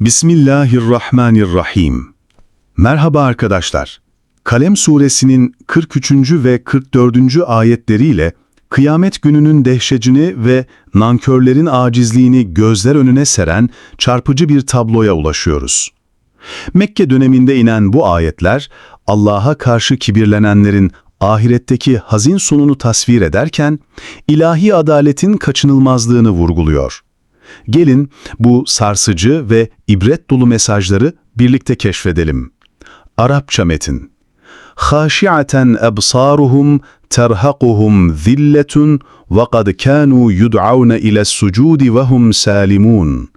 Bismillahirrahmanirrahim. Merhaba arkadaşlar. Kalem suresinin 43. ve 44. ayetleriyle kıyamet gününün dehşecini ve nankörlerin acizliğini gözler önüne seren çarpıcı bir tabloya ulaşıyoruz. Mekke döneminde inen bu ayetler Allah'a karşı kibirlenenlerin ahiretteki hazin sonunu tasvir ederken ilahi adaletin kaçınılmazlığını vurguluyor. Gelin bu sarsıcı ve ibret dolu mesajları birlikte keşfedelim. Arapça metin خاشعة أبصارهم ترهقهم ذلة وقد كانوا يدعون إلى السجود وهم سالمون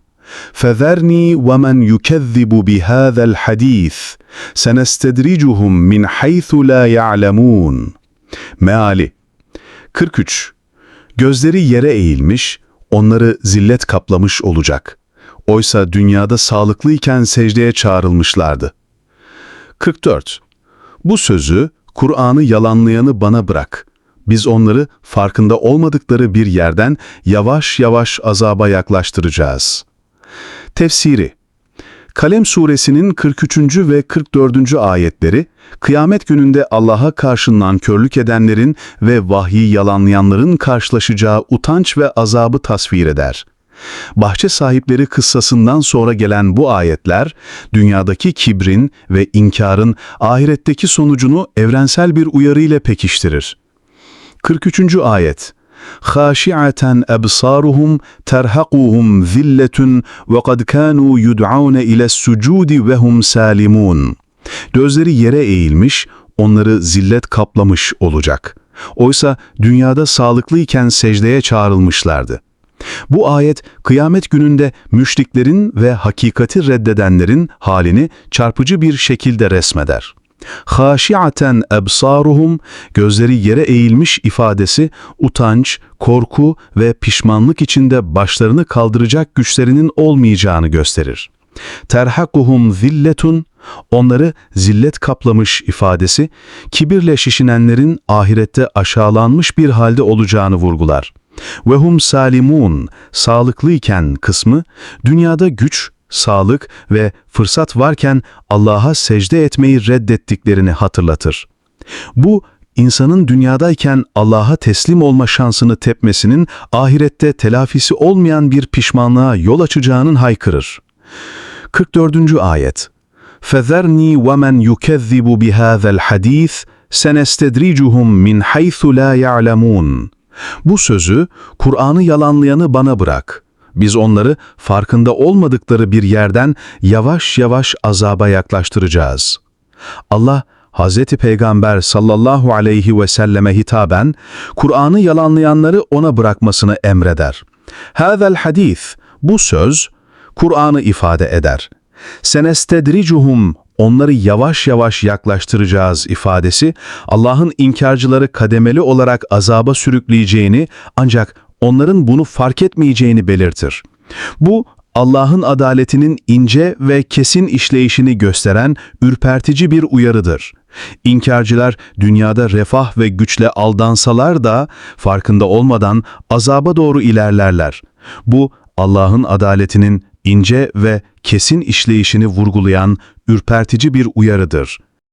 فذرني ومن يكذب بهذا الحديث سنستدرجهم من حيث لا يعلمون Meali 43. Gözleri yere eğilmiş, onları zillet kaplamış olacak. Oysa dünyada sağlıklıyken secdeye çağrılmışlardı. 44. Bu sözü, Kur'an'ı yalanlayanı bana bırak. Biz onları farkında olmadıkları bir yerden yavaş yavaş azaba yaklaştıracağız. Tefsiri Kalem suresinin 43. ve 44. ayetleri, kıyamet gününde Allah'a karşı nankörlük edenlerin ve vahyi yalanlayanların karşılaşacağı utanç ve azabı tasvir eder. Bahçe sahipleri kıssasından sonra gelen bu ayetler, dünyadaki kibrin ve inkarın ahiretteki sonucunu evrensel bir uyarı ile pekiştirir. 43. ayet خاشعة أبصارهم ترهقهم ذلة وقد كانوا يدعون إلى السجود وهم سالمون Gözleri yere eğilmiş, onları zillet kaplamış olacak. Oysa dünyada sağlıklıyken secdeye çağrılmışlardı. Bu ayet kıyamet gününde müşriklerin ve hakikati reddedenlerin halini çarpıcı bir şekilde resmeder. Haşiaten ebsaruhum, gözleri yere eğilmiş ifadesi, utanç, korku ve pişmanlık içinde başlarını kaldıracak güçlerinin olmayacağını gösterir. Terhakuhum zilletun, onları zillet kaplamış ifadesi, kibirle şişinenlerin ahirette aşağılanmış bir halde olacağını vurgular. Ve hum salimun, sağlıklıyken kısmı, dünyada güç, sağlık ve fırsat varken Allah'a secde etmeyi reddettiklerini hatırlatır. Bu, insanın dünyadayken Allah'a teslim olma şansını tepmesinin ahirette telafisi olmayan bir pişmanlığa yol açacağının haykırır. 44. Ayet فَذَرْنِي وَمَنْ يُكَذِّبُ بِهَذَا الْحَد۪يثِ سَنَسْتَدْرِجُهُمْ مِنْ حَيْثُ لَا يَعْلَمُونَ Bu sözü, Kur'an'ı yalanlayanı bana bırak. Biz onları farkında olmadıkları bir yerden yavaş yavaş azaba yaklaştıracağız. Allah, Hz. Peygamber sallallahu aleyhi ve selleme hitaben, Kur'an'ı yalanlayanları ona bırakmasını emreder. Hâzel hadis, bu söz, Kur'an'ı ifade eder. Senestedricuhum, onları yavaş yavaş yaklaştıracağız ifadesi, Allah'ın inkarcıları kademeli olarak azaba sürükleyeceğini ancak onların bunu fark etmeyeceğini belirtir. Bu, Allah'ın adaletinin ince ve kesin işleyişini gösteren ürpertici bir uyarıdır. İnkarcılar dünyada refah ve güçle aldansalar da farkında olmadan azaba doğru ilerlerler. Bu Allah'ın adaletinin ince ve kesin işleyişini vurgulayan ürpertici bir uyarıdır.